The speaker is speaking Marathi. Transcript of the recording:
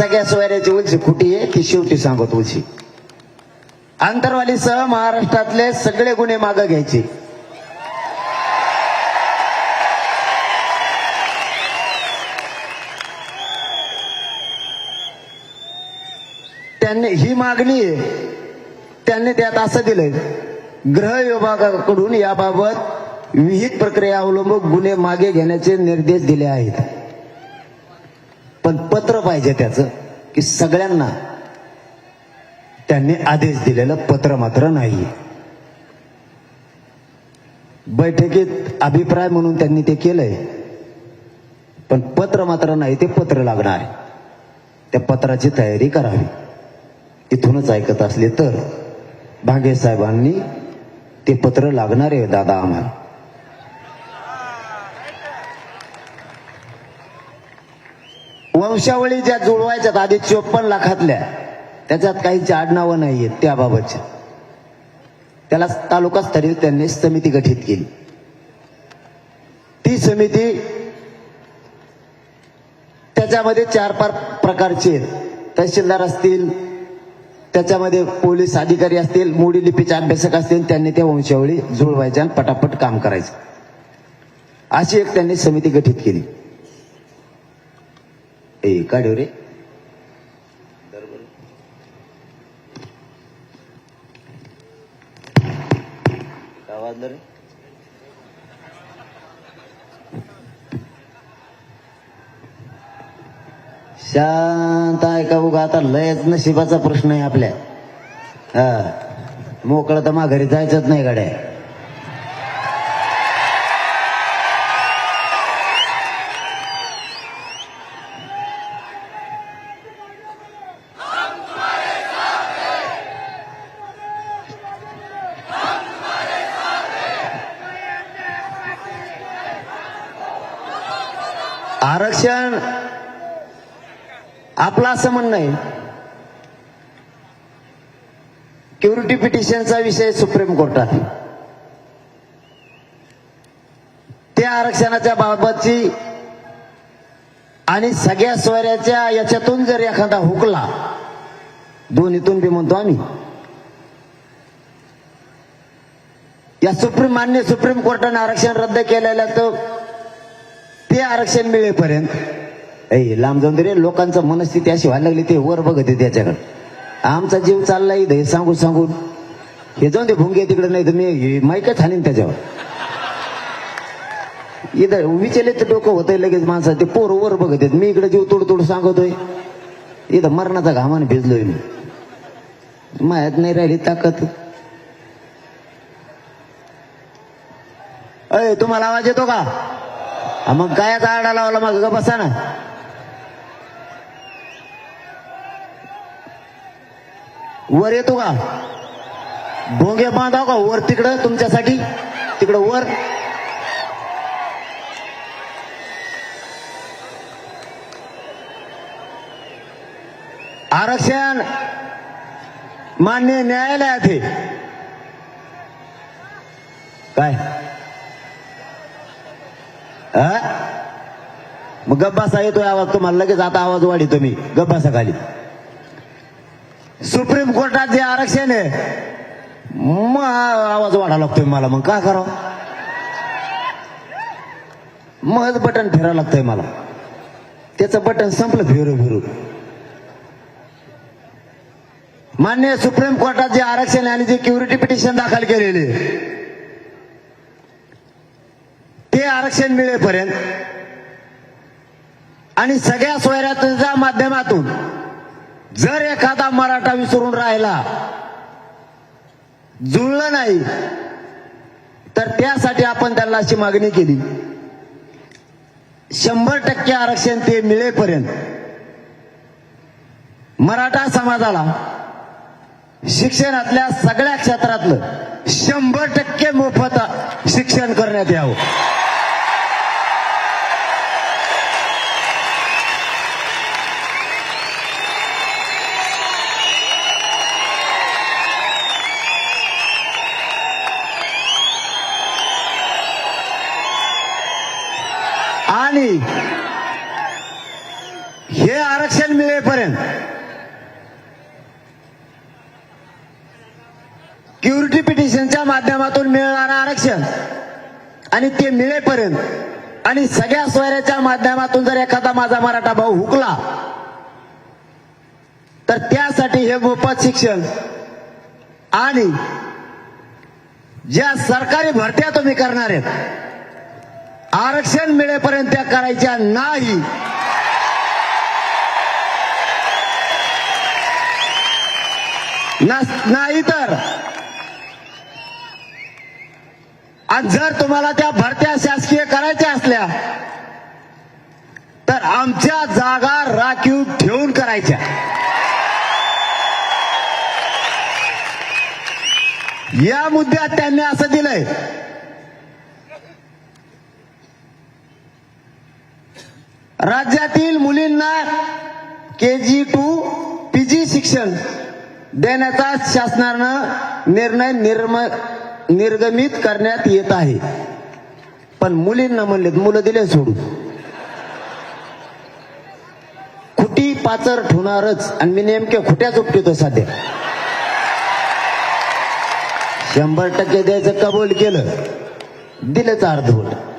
सगळ्या सोयऱ्याची उलशी कुठे आहे ती शेवटी सांगत उलशी आंतरवालीसह महाराष्ट्रातले सगळे गुन्हे मागे घ्यायचे. त्यांनी ही मागणी आहे. त्यांनी त्यात असं दिलंय ग्रह विभागाकडून याबाबत विहित प्रक्रिया अवलंबून गुन्हे मागे घेण्याचे निर्देश दिले आहेत. पण पत्र पाहिजे त्याचं की सगळ्यांना त्यांनी आदेश दिलेलं पत्र मात्र नाही. बैठकीत अभिप्राय म्हणून त्यांनी ते केलंय. पण पत्र मात्र नाही ते पत्र लागणार. आहे त्या पत्राची तयारी करावी. इथूनच ऐकत असले तर भागे साहेबांनी ते पत्र लागणार आहे दादा आम्हाला. वंशावळी ज्या जुळवायच्यात आधी चोपन्न लाखातल्या त्याच्यात काहींची आडनावं नाही आहेत त्याबाबतच्या. त्याला तालुकास्तरीय त्यांनी समिती गठीत केली. ती समिती त्याच्यामध्ये चार पाच प्रकारचे आहेत. तहसीलदार असतील त्याच्यामध्ये पोलीस अधिकारी असतील मोडी लिपीचे अभ्यासक असतील त्यांनी त्या वंशावळी जुळवायच्या आणि पटापट काम करायचं. अशी एक त्यांनी समिती गठीत केली. ए काढू रे वाजलं रे. शांत आहे का उगा? आता लयच नशिबाचा प्रश्न आहे आपल्या. हा. मोकळं तर माघारी जायचंच नाही गाड्या. आरक्षण आपलं असं म्हणणं आहे. क्युरिटी पिटिशनचा विषय सुप्रीम कोर्टात त्या आरक्षणाच्या बाबतची आणि सगळ्या स्वऱ्याच्या याच्यातून जर एखादा हुकला दोन्हीतून बी म्हणतो आम्ही. या सुप्रीम मान्य सुप्रीम कोर्टाने आरक्षण रद्द केलेलं तर ते आरक्षण मिळेपर्यंत ऐ लांब जाऊन दे रे लोकांचं मनस्थिती अशी व्हायला लागली ते वर बघत आहे त्याच्याकडे आमचा जीव चाललाय इथं हे सांगून सांगून. हे जाऊन दे भुंगे तिकडे नाही तर मी माईकच हाणीन त्याच्यावर. इथं विचलित डोकं होतंय लगेच माणसं ते पोर वर बघत आहेत. मी इकडे जीव तोड तोड सांगतोय. इथं मरणाचा घामान भिजलोय मी. मायात नाही राहिली ताकद. अय तुम्हाला आवाज येतो का? मग काय आडा लावला मग बसा ना. वर येतो का? भोंगे बांधाव का? वर तिकडं तुमच्यासाठी? तिकडं वर. आरक्षण मान्य न्यायालयात हे काय हा? गब्बासा गप्पासा येतोय आवाज तुम्हाला लगेच आता आवाज वाढी तुम्ही गब्बासा खाली. सुप्रीम कोर्टात जे आरक्षण आहे मग आवाज वाढा लागतोय मला मग काय करावं? मग बटन फिरावं लागतंय मला. त्याचं बटन संपलं फिरू फिरू. मान्य सुप्रीम कोर्टात जे आरक्षण आहे आणि जे क्युरिटी पिटिशन दाखल केलेले ते आरक्षण मिळेपर्यंत आणि सगळ्या सोयऱ्याच्या माध्यमातून. जर एखादा मराठा विसरून राहिला जुळलं नाही तर त्यासाठी आपण त्यांना अशी मागणी केली. शंभर टक्के आरक्षण ते मिळेपर्यंत मराठा समाजाला शिक्षणातल्या सगळ्या क्षेत्रातलं शंभर टक्के मोफत शिक्षण करण्यात यावं. आणि हे आरक्षण मिळेपर्यंत क्युरिटी पिटिशनच्या माध्यमातून मिळणारं आरक्षण आणि ते मिळेपर्यंत आणि सगळ्या सोयऱ्याच्या माध्यमातून जर एखादा माझा मराठा भाऊ हुकला तर त्यासाठी हे मोफत शिक्षण आणि ज्या सरकारी भरत्या तुम्ही करणार आहेत आरक्षण मिळेपर्यंत त्या करायच्या नाही. नाही तर. आणि जर तुम्हाला त्या भरत्या शासकीय करायच्या असल्या तर आमच्या जागा राखीव ठेवून करायच्या. या मुद्द्यात त्यांनी असं दिलंय. राज्यातील मुलींना के जी टू पीजी शिक्षण देण्याचा शासनानं निर्णय निर्म निर्गमित करण्यात येत आहे. पण मुलींना म्हणलेत मुलं दिले सोडून. खुटी पाचर ठेवणारच आणि मी नेमक्या खुट्या चुपटितो सध्या. शंभर टक्के द्यायचं कबूल केलं. दिलंच अर्धवट.